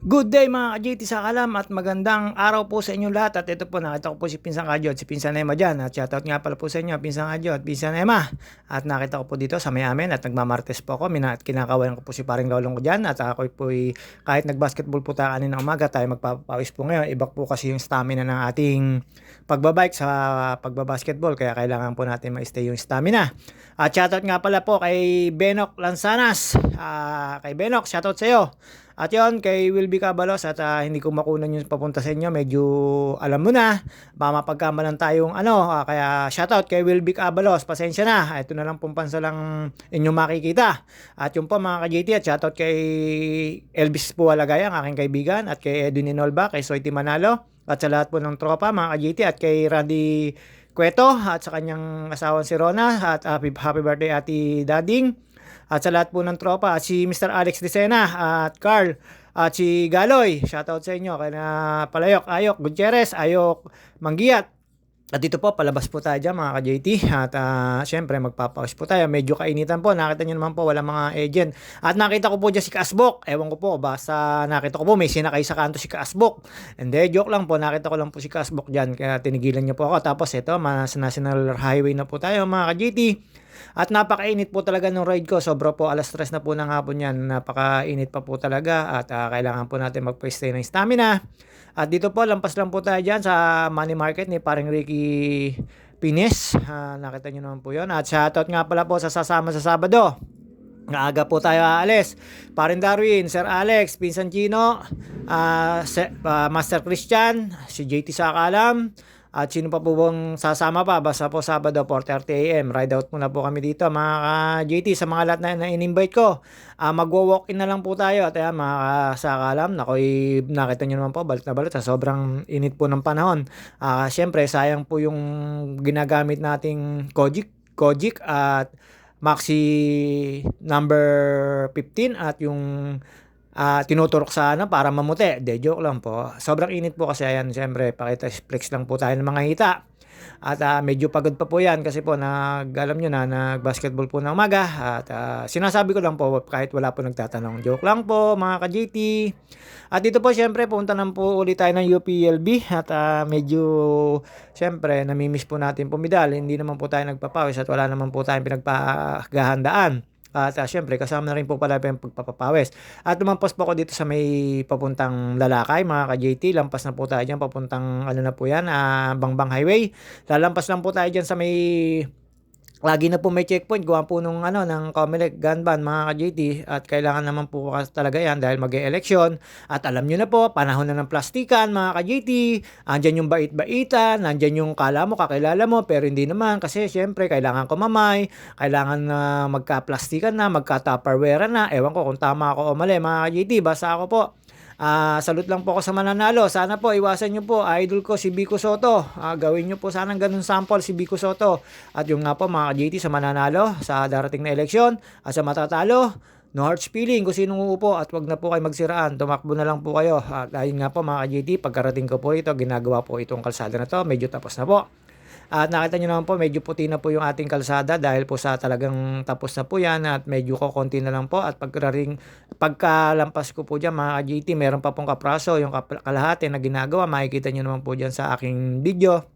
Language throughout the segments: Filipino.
Good day mga ka-JT sa kalam at magandang araw po sa inyo lahat. At ito po nakita ko po si Pinsang Kadyo at si Pinsang Emma dyan. At shoutout nga pala po sa inyo Pinsang Kadyo at Pinsang Emma. At nakita ko po dito sa may amin at nagmamartes po ako. Mina, at kinakawalan ko po si paring lolong ko dyan. At ako po kahit nagbasketball po tayo kanina umaga tayo magpapawis po ngayon. Iba po kasi yung stamina ng ating pagbabike sa pagbabasketball. Kaya kailangan po natin ma-stay yung stamina. At shoutout nga pala po kay Benok Lansanas. Uh, kay Benok shoutout sa iyo at yon kay Wilby Cabalos at uh, hindi ko makunan yung papunta sa inyo. Medyo alam mo na, baka mapagkamalan tayong ano. Uh, kaya shoutout kay Wilby Cabalos. Pasensya na. Ito na lang pong pansa lang inyong makikita. At yung po mga ka-JT at shoutout kay Elvis Puwalagay, ang aking kaibigan. At kay Edwin Inolba, kay Soiti Manalo. At sa lahat po ng tropa mga ka-JT at kay Randy Cueto at sa kanyang asawang si Rona. At happy, happy birthday ati Dading. At sa lahat po ng tropa, at si Mr. Alex Decena at Carl at si Galoy. Shoutout sa inyo. Kaya na Palayok, Ayok, Gutierrez, Ayok, Manggiat. At dito po, palabas po tayo dyan mga ka-JT. At uh, syempre, magpapaus po tayo. Medyo kainitan po. Nakita nyo naman po, wala mga agent. At nakita ko po dyan si Kasbok. Ewan ko po, basta nakita ko po, may sinakay sa kanto si Kasbok. And then, joke lang po, nakita ko lang po si Kasbok dyan. Kaya tinigilan niyo po ako. Tapos ito, sa National Highway na po tayo mga ka-JT. At napakainit po talaga ng ride ko. Sobra po alas stress na po ng hapon yan. Napakainit pa po talaga at uh, kailangan po natin mag-stay ng stamina. At dito po, lampas lang po tayo dyan sa money market ni paring Ricky Pines. Uh, nakita nyo naman po yun. At shoutout nga pala po sa sasama sa Sabado. Nga po tayo aalis. Parin Darwin, Sir Alex, Pinsan Chino, uh, uh, Master Christian, si JT Sakalam, at sino pa po bang sasama pa? Basta po Sabado 4.30 a.m. Ride out muna po kami dito mga ka-JT sa mga lahat na, na in-invite ko. Uh, Magwo-walk in na lang po tayo at ayan mga kasakalam. Nakoy, nakita nyo naman po balit na balit sa sobrang init po ng panahon. Uh, Siyempre sayang po yung ginagamit nating Kojic, Kojic at Maxi number 15 at yung uh, tinuturok sa ano para mamuti. De, joke lang po. Sobrang init po kasi ayan, siyempre, pakita flex lang po tayo ng mga hita. At uh, medyo pagod pa po yan kasi po nag, alam nyo na, nag-basketball po ng umaga. At uh, sinasabi ko lang po kahit wala po nagtatanong. Joke lang po mga ka-JT. At dito po syempre punta na po ulit tayo ng UPLB. At uh, medyo syempre namimiss po natin pumidal. Hindi naman po tayo nagpapawis at wala naman po tayong pinagpagahandaan. At uh, syempre, kasama na rin po pala yung pagpapapawis. At lumampas po ako dito sa may papuntang Lalakay, mga ka-JT. Lampas na po tayo dyan, papuntang ano na po yan, uh, Bangbang Highway. Lalampas lang po tayo dyan sa may lagi na po may checkpoint. Gawa po nung ano ng Comelec gun ban mga ka-JT at kailangan naman po talaga yan dahil mag election at alam nyo na po panahon na ng plastikan mga ka-JT andyan yung bait-baitan nandyan yung kala mo kakilala mo pero hindi naman. Kasi syempre kailangan ko mamay kailangan na magka-plastikan na magka-tupperware na. Ewan ko kung tama ako o mali mga ka-JT basta ako po Uh, salute lang po ako sa mananalo. Sana po iwasan nyo po, idol ko si Biko Soto. Uh, gawin nyo po sana ganun sample si Biko Soto. At yung nga po mga JT sa mananalo sa darating na eleksyon at sa matatalo, No hard feeling kung sinong uupo at wag na po kayo magsiraan. Tumakbo na lang po kayo. At ayun nga po mga JT, pagkarating ko po ito, ginagawa po itong kalsada na to. Medyo tapos na po. At nakita nyo naman po, medyo puti na po yung ating kalsada dahil po sa talagang tapos na po yan at medyo ko konti na lang po. At pagkaring, pagkalampas ko po dyan mga GT, meron pa pong kapraso, yung kalahati na ginagawa. Makikita nyo naman po dyan sa aking video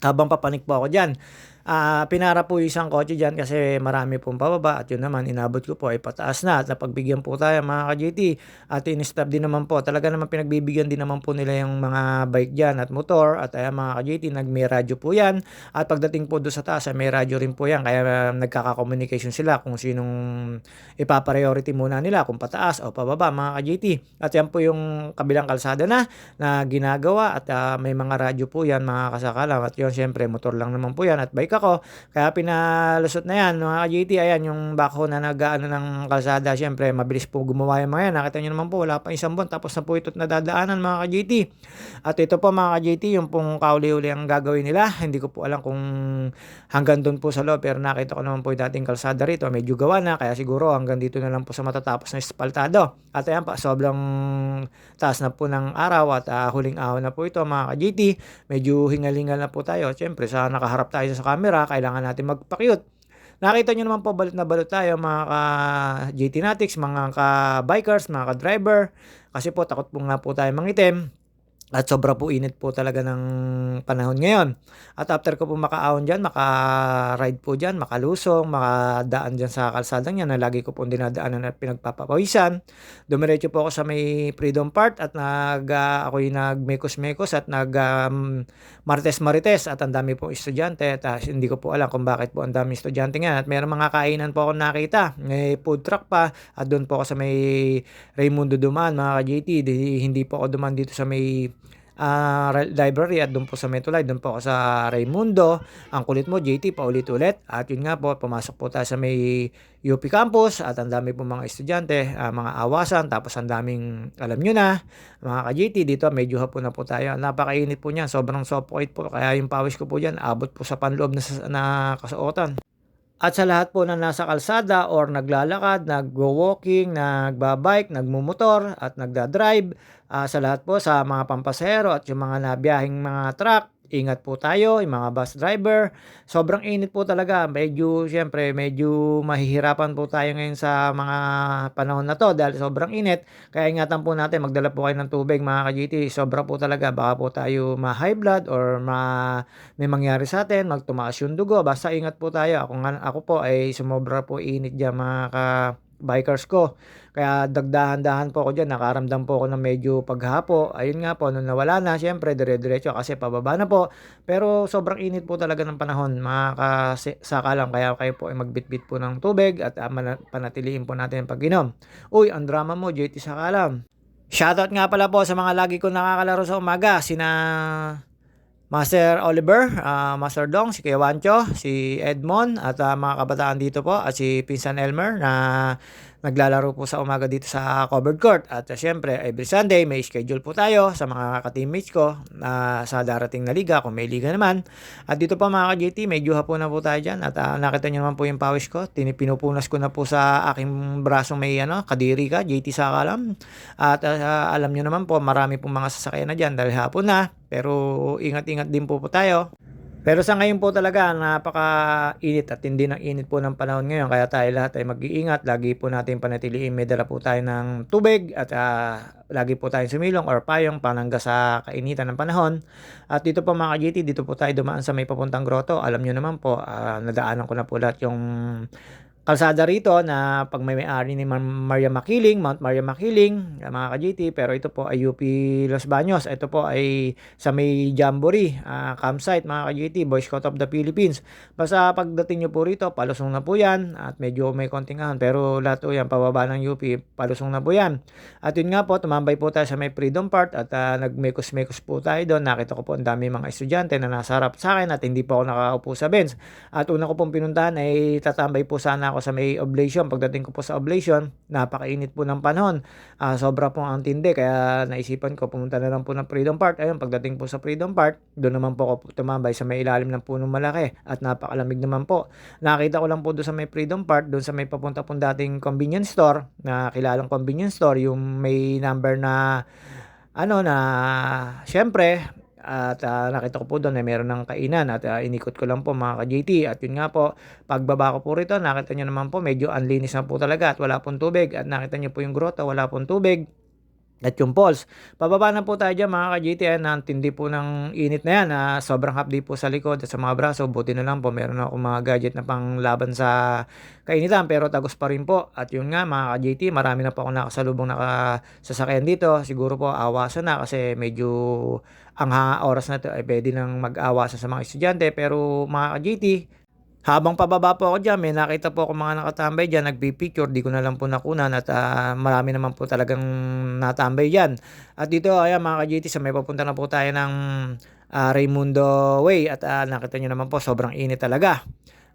habang papanik po ako dyan. Uh, pinara po isang kotse dyan kasi marami pong pababa at yun naman inabot ko po ay pataas na at napagbigyan po tayo mga ka-GT at in-stop din naman po talaga naman pinagbibigyan din naman po nila yung mga bike dyan at motor. At ayan mga ka-GT nagmay radyo po yan. At pagdating po doon sa taas may radyo rin po yan. Kaya nagkaka-communication sila kung sinong ipapriority muna nila kung pataas o pababa mga ka-GT at yan po yung kabilang kalsada na na ginagawa. At uh, may mga radyo po yan mga kasakalam. At yun syempre motor lang naman po yan at bike bike ako. Kaya pinalusot na yan. Mga GT, ayan, yung backhoe na nag-ano ng kalsada. Siyempre, mabilis po gumawa yung mga yan. Nakita nyo naman po, wala pa isang buwan. Tapos na po ito't nadadaanan mga ka-GT. At ito po mga ka-GT, yung pong kauli-uli ang gagawin nila. Hindi ko po alam kung hanggang doon po sa loob. Pero nakita ko naman po yung dating kalsada rito. Medyo gawa na. Kaya siguro hanggang dito na lang po sa matatapos na espaltado. At ayan pa, sobrang taas na po ng araw at uh, huling ahon na po ito mga ka-GT. Medyo hingalingal na po tayo. Siyempre, sa nakaharap tayo sa camera, kailangan natin magpa-cute. Nakita nyo naman po balot na balot tayo mga ka-JT Natics, mga ka-bikers, mga ka-driver. Kasi po takot po nga po tayo mangitim. At sobra po init po talaga ng panahon ngayon. At after ko po makaahon dyan, maka-ride po dyan, makalusong, makadaan dyan sa kalsadang yan na lagi ko po dinadaanan at pinagpapawisan. Dumiretso po ako sa may freedom part at nag, uh, ako'y nagmekos-mekos at nag um, marites-marites at ang dami pong estudyante at uh, hindi ko po alam kung bakit po ang dami estudyante nga at mayroong mga kainan po ako nakita. May food truck pa at doon po ako sa may Raimundo Duman mga ka-JT. Hindi po ako duman dito sa may uh, library at doon po sa Metolife, doon po ako sa Raimundo. Ang kulit mo, JT, paulit-ulit. At yun nga po, pumasok po tayo sa may UP campus at ang dami po mga estudyante, uh, mga awasan, tapos ang daming, alam nyo na, mga ka-JT, dito medyo hapon na po tayo. Napakainit po niyan, sobrang suffocate po, kaya yung pawis ko po dyan, abot po sa panloob na, na kasuotan. At sa lahat po na nasa kalsada or naglalakad, nagwo-walking, nagbabike, nagmumotor at nagda-drive, uh, sa lahat po sa mga pampasero at yung mga nabiyahing mga truck, ingat po tayo, yung mga bus driver. Sobrang init po talaga. Medyo, syempre, medyo mahihirapan po tayo ngayon sa mga panahon na to dahil sobrang init. Kaya ingatan po natin, magdala po kayo ng tubig mga ka-GT. Sobra po talaga. Baka po tayo ma-high blood or ma may mangyari sa atin, magtumaas yung dugo. Basta ingat po tayo. Ako, nga, ako po ay sumobra po init dyan mga ka bikers ko. Kaya dagdahan-dahan po ako dyan. Nakaramdam po ako ng medyo paghapo. Ayun nga po, nung nawala na, syempre, dire-diretso kasi pababa na po. Pero sobrang init po talaga ng panahon. Makakasaka lang. Kaya kayo po ay magbitbit po ng tubig at uh, panatiliin po natin ang pag-inom. Uy, ang drama mo, JT Sakalam. Shoutout nga pala po sa mga lagi ko nakakalaro sa umaga. Sina Master Oliver, uh, Master Dong, si Kuya Wancho, si Edmond at uh, mga kabataan dito po at si Pinsan Elmer na naglalaro po sa umaga dito sa covered court. At uh, syempre, every Sunday may schedule po tayo sa mga ka-teammates ko uh, sa darating na liga kung may liga naman. At dito po mga ka-JT, medyo hapon na po tayo dyan. At uh, nakita nyo naman po yung pawis ko. Pinupunas ko na po sa aking brasong may ano, kadiri ka, JT Sakalam. At uh, alam nyo naman po, marami pong mga sasakyan na dyan dahil hapon na. Pero ingat-ingat din po po tayo. Pero sa ngayon po talaga, napaka-init at hindi ng init po ng panahon ngayon. Kaya tayo lahat ay mag-iingat. Lagi po natin panatiliin. May dala po tayo ng tubig at uh, lagi po tayong sumilong or payong panangga sa kainitan ng panahon. At dito po mga GT, dito po tayo dumaan sa may papuntang grotto. Alam nyo naman po, uh, nadaanan ko na po lahat yung kalsada rito na pag may may-ari ni Maria Makiling, Mount Maria Makiling, mga ka-GT, pero ito po ay UP Los Baños. Ito po ay sa may Jamboree uh, campsite, mga ka-GT, Boy Scout of the Philippines. Basta pagdating nyo po rito, palusong na po yan at medyo may konting ahon, pero lahat po yan, pababa ng UP, palusong na po yan. At yun nga po, tumambay po tayo sa may Freedom Part at uh, nagmekos-mekos po tayo doon. Nakita ko po ang dami mga estudyante na nasa harap sa akin at hindi po ako nakaupo sa bench. At una ko pong pinuntahan ay tatambay po sana ako sa may oblation. Pagdating ko po sa oblation, napakainit po ng panahon. Uh, sobra po ang tindi kaya naisipan ko pumunta na lang po ng Freedom Park. Ayun, pagdating po sa Freedom Park, doon naman po ako tumambay sa may ilalim ng punong malaki at napakalamig naman po. Nakita ko lang po doon sa may Freedom Park, doon sa may papunta pong dating convenience store, na kilalang convenience store, yung may number na ano na syempre at uh, nakita ko po doon na meron ng kainan at uh, inikot ko lang po mga ka-JT. At yun nga po, pagbaba ko po rito, nakita nyo naman po medyo unlinis na po talaga at wala pong tubig. At nakita nyo po yung grotto, wala pong tubig. At yung pulse. Pababa na po tayo dyan mga ka-GTN na tindi po ng init na yan na sobrang hapdi po sa likod at sa mga braso. Buti na lang po meron ako mga gadget na pang laban sa kainitan pero tagos pa rin po. At yun nga mga ka-GT marami na po ako nakasalubong nakasasakyan dito. Siguro po awasan na kasi medyo ang oras na to ay pwede nang mag-awasan sa mga estudyante. Pero mga ka-GT habang pababa po ako dyan, may nakita po ako mga nakatambay dyan, nagpipicture, di ko na lang po nakunan at uh, marami naman po talagang natambay dyan. At dito, ayan mga ka-GT, sa may papunta na po tayo ng uh, Raimundo Way at uh, nakita nyo naman po, sobrang init talaga.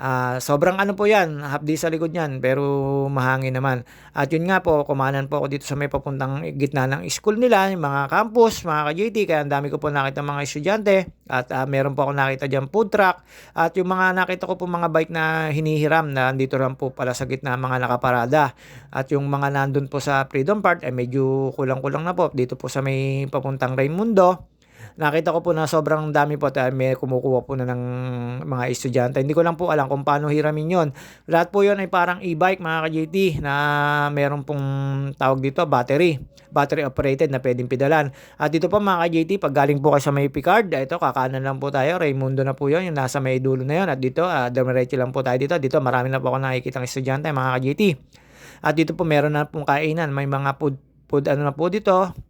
Uh, sobrang ano po yan, hapdi sa likod niyan, pero mahangin naman. At yun nga po, kumanan po ako dito sa may papuntang gitna ng school nila, yung mga campus, mga ka-JT, kaya ang dami ko po nakita mga estudyante. At uh, meron po ako nakita dyan food truck. At yung mga nakita ko po mga bike na hinihiram na dito lang po pala sa gitna mga nakaparada. At yung mga nandun po sa Freedom Park, eh medyo kulang-kulang na po. Dito po sa may papuntang Raimundo. Nakita ko po na sobrang dami po at may kumukuha po na ng mga estudyante. Hindi ko lang po alam kung paano hiramin yon. Lahat po yon ay parang e-bike mga ka-JT na meron pong tawag dito battery. Battery operated na pwedeng pedalan. At dito po mga ka-JT, pag galing po kayo sa may Picard, ito kakanan lang po tayo. Raymundo na po yon yung nasa may dulo na yon. At dito, uh, dumiretso lang po tayo dito. Dito marami na po ako nakikita ng estudyante mga ka-JT. At dito po meron na pong kainan. May mga food, food ano na po dito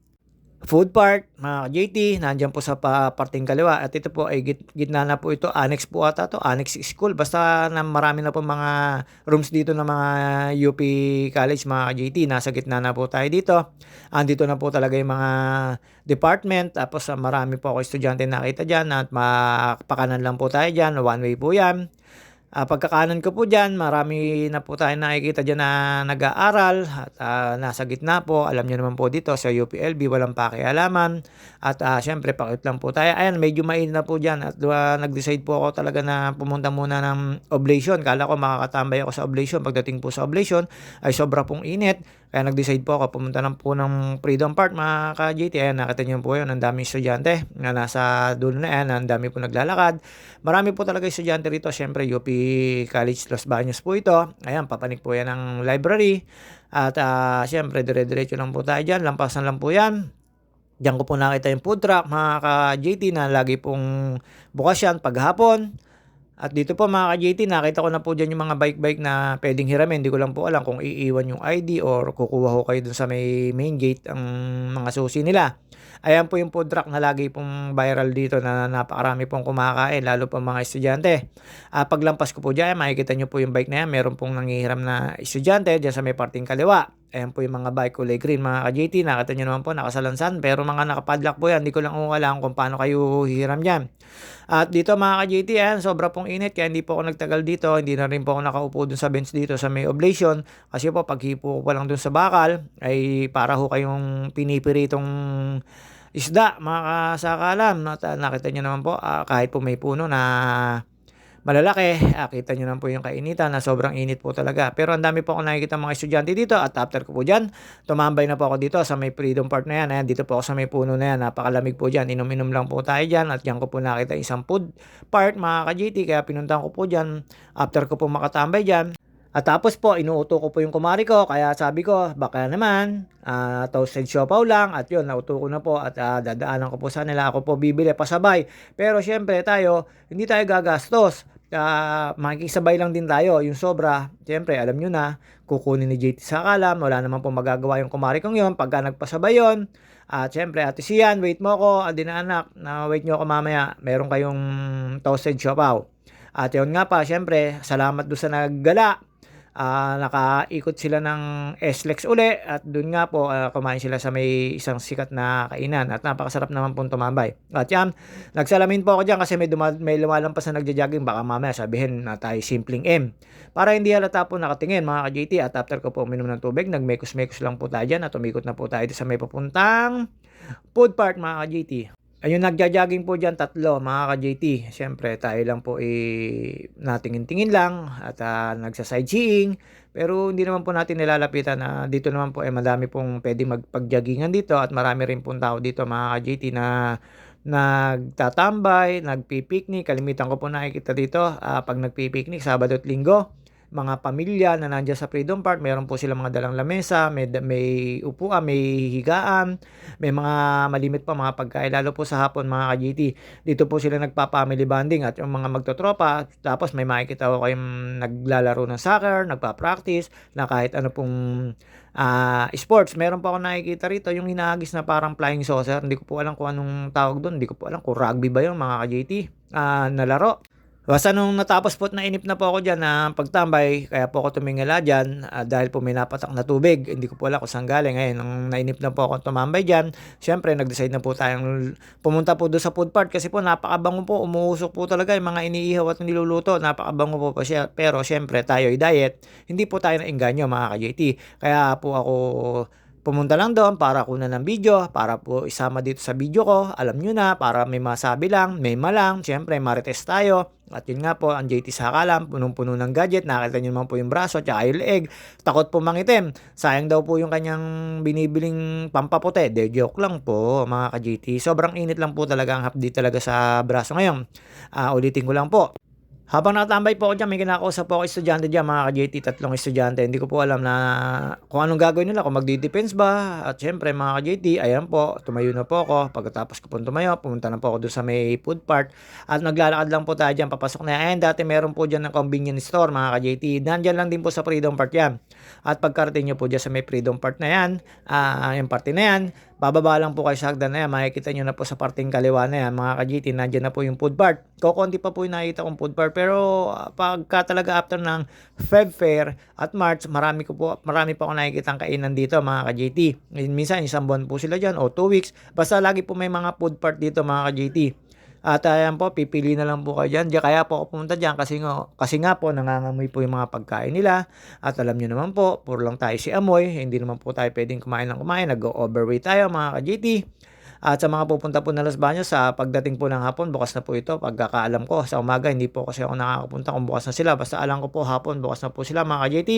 food park, mga JT, nandiyan po sa pa, parting kaliwa. At ito po ay git, gitna na po ito, annex po ata to, annex school. Basta na marami na po mga rooms dito ng mga UP College, mga JT. Nasa gitna na po tayo dito. Andito na po talaga yung mga department. Tapos uh, marami po ako estudyante nakita dyan at mapakanan lang po tayo dyan. One way po yan. Uh, pagkakanan ko po dyan, marami na po tayo nakikita dyan na nag-aaral at uh, nasa gitna po. Alam nyo naman po dito sa UPLB, walang pakialaman. At uh, syempre, pakit lang po tayo. Ayan, medyo mainit na po dyan at uh, nag-decide po ako talaga na pumunta muna ng oblation. Kala ko makakatambay ako sa oblation. Pagdating po sa oblation ay sobra pong init. Kaya nag-decide po ako pumunta lang po ng Freedom Park mga ka-JT. Ayan, nakita nyo po yun. Ang daming estudyante na nasa dulo na yan. Ang dami po naglalakad. Marami po talaga estudyante rito. Siyempre, UP College Los Baños po ito. Ayan, papanik po yan ng library. At uh, siyempre, dire-diretso lang po tayo dyan. Lampasan lang po yan. Diyan ko po nakita yung food truck, mga ka-JT na lagi pong bukas yan paghapon. At dito po mga ka-JT, nakita ko na po dyan yung mga bike-bike na pwedeng hiramin. Hindi ko lang po alam kung iiwan yung ID or kukuha ko kayo dun sa may main gate ang mga susi nila. Ayan po yung food truck na lagi pong viral dito na napakarami pong kumakain, lalo pa mga estudyante. Uh, paglampas ko po dyan, makikita nyo po yung bike na yan. Meron pong nangihiram na estudyante dyan sa may parting kaliwa. Ayan po yung mga bike kulay green mga ka-JT. Nakita nyo naman po nakasalansan. Pero mga nakapadlock po yan. Hindi ko lang alam kung paano kayo hihiram dyan. At dito mga ka-JT, ayan, sobra pong init. Kaya hindi po ako nagtagal dito. Hindi na rin po ako nakaupo dun sa bench dito sa may oblation. Kasi po paghipo ko pa lang dun sa bakal, ay para ho kayong pinipiritong isda mga kasakalam. Nakita nyo naman po uh, kahit po may puno na malalaki. Ah, kita nyo naman po yung kainitan na sobrang init po talaga. Pero ang dami po ako nakikita mga estudyante dito at after ko po dyan, tumambay na po ako dito sa may Freedom Park na yan. Ayan, dito po ako sa may puno na yan. Napakalamig po dyan. Inom-inom lang po tayo dyan at dyan ko po nakita isang food park mga ka-GT. Kaya pinuntahan ko po dyan after ko po makatambay dyan. At tapos po, inuuto ko po yung kumari ko. Kaya sabi ko, baka naman, uh, toasted siopaw lang. At yun, nauto ko na po at uh, dadaanan ko po sa nila. Ako po bibili pasabay. Pero syempre tayo, hindi tayo gagastos. Uh, makikisabay lang din tayo. Yung sobra, syempre, alam nyo na, kukunin ni JT sa kalam. Wala naman po magagawa yung kumari kong yun. Pagka nagpasabay yun, at syempre, ate siyan, wait mo ko, adi na anak, na wait nyo ako mamaya. Meron kayong toasted siopaw. At yun nga pa, syempre, salamat doon sa naggala uh, nakaikot sila ng SLEX uli at doon nga po uh, kumain sila sa may isang sikat na kainan at napakasarap naman po tumambay. At yan, nagsalamin po ako dyan kasi may, duma- may lumalampas na nagja-jogging baka mamaya sabihin na tayo simpleng M. Para hindi halata po nakatingin mga ka-JT at after ko po uminom ng tubig, nagmekos-mekos lang po tayo dyan at umikot na po tayo sa may papuntang food park mga ka-JT. Ayun, nagja-jogging po dyan, tatlo, mga ka-JT. Siyempre, tayo lang po eh, natingin-tingin lang at uh, nagsa-sightseeing. Pero hindi naman po natin nilalapitan na dito naman po eh madami pong pwede magpag-joggingan dito at marami rin pong tao dito, mga ka-JT, na nagtatambay, nagpipiknik. Kalimitan ko po nakikita dito uh, pag nagpipiknik, Sabado at Linggo mga pamilya na nandiyan sa Freedom Park, meron po sila mga dalang lamesa, may, may upuan, may higaan, may mga malimit pa mga pagkain, lalo po sa hapon mga ka-GT. Dito po sila nagpa-family bonding at yung mga magtotropa, tapos may makikita ko kayong naglalaro ng soccer, nagpa-practice, na kahit ano pong uh, sports. Meron pa ako nakikita rito yung hinahagis na parang flying saucer. Hindi ko po alam kung anong tawag doon. Hindi ko po alam kung rugby ba yun mga ka-JT uh, na laro. Basta nung natapos po na inip na po ako dyan na pagtambay, kaya po ako tumingala dyan uh, dahil po may napatak na tubig. Hindi ko po alam kung saan galing. Ngayon, nung nainip na po ako tumambay dyan, syempre nag-decide na po tayong pumunta po doon sa food part kasi po napakabango po, umuusok po talaga yung mga iniihaw at niluluto. Napakabango po pa siya. Pero syempre tayo ay diet, hindi po tayo na inganyo mga ka-JT. Kaya po ako pumunta lang doon para kunan ng video, para po isama dito sa video ko. Alam nyo na, para may masabi lang, may malang, syempre marites tayo. At yun nga po, ang JT sa kalam, punong-puno ng gadget. Nakita nyo naman po yung braso at yung leeg. Takot po mangitim. Sayang daw po yung kanyang binibiling pampaputi. De, joke lang po mga ka-JT. Sobrang init lang po talaga ang hapdi talaga sa braso ngayon. Ah, ulitin ko lang po. Habang nakatambay po ako dyan, may kinakausap po ako estudyante dyan, mga ka-JT, tatlong estudyante. Hindi ko po alam na kung anong gagawin nila, kung magdi-defense ba. At syempre, mga ka-JT, ayan po, tumayo na po ako. Pagkatapos ko po tumayo, pumunta na po ako doon sa may food part. At naglalakad lang po tayo dyan, papasok na. Ayan, dati meron po dyan ng convenience store, mga ka-JT. Nandyan lang din po sa Freedom Park yan. At pagkarating nyo po dyan sa may Freedom Park na yan, ah yung party na yan, bababa lang po kayo sa hagdan na yan. Makikita nyo na po sa parting kaliwa na yan, mga ka-GT, nandyan na po yung food part. Kukunti pa po yung nakita kong food part, pero ah, pagka talaga after ng Feb Fair at March, marami ko po, marami pa ako nakikita kainan dito, mga ka-GT. Minsan, isang buwan po sila dyan, o two weeks. Basta lagi po may mga food part dito, mga ka-GT. At ayan po, pipili na lang po kayo dyan. Diyan, kaya po ako pumunta dyan kasi nga, kasi nga po nangangamoy po yung mga pagkain nila. At alam nyo naman po, puro lang tayo si amoy. Hindi naman po tayo pwedeng kumain ng kumain. Nag-overweight tayo mga ka-GT. At sa mga pupunta po na Las Baños, sa pagdating po ng hapon, bukas na po ito. Pagkakaalam ko, sa umaga, hindi po kasi ako nakakapunta kung bukas na sila. Basta alam ko po, hapon, bukas na po sila mga ka-JT.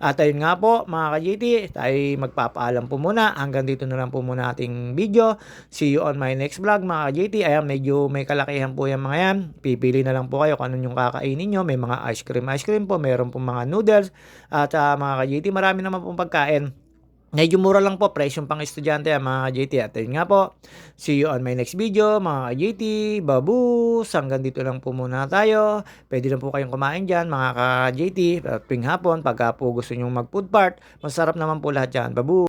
At ayun nga po, mga ka-JT, tayo magpapaalam po muna. Hanggang dito na lang po muna ating video. See you on my next vlog, mga ka-JT. Ayan, medyo may kalakihan po yung mga yan. Pipili na lang po kayo kung ano yung kakainin nyo. May mga ice cream, ice cream po. Meron po mga noodles. At uh, mga ka-JT, marami naman pong pagkain. Medyo mura lang po, presyong pang estudyante ah, mga JT. At yun nga po, see you on my next video mga JT. Babus, hanggang dito lang po muna tayo. Pwede lang po kayong kumain dyan mga ka-JT. Tuwing hapon, pagka po gusto nyo mag food part, masarap naman po lahat dyan. Babu!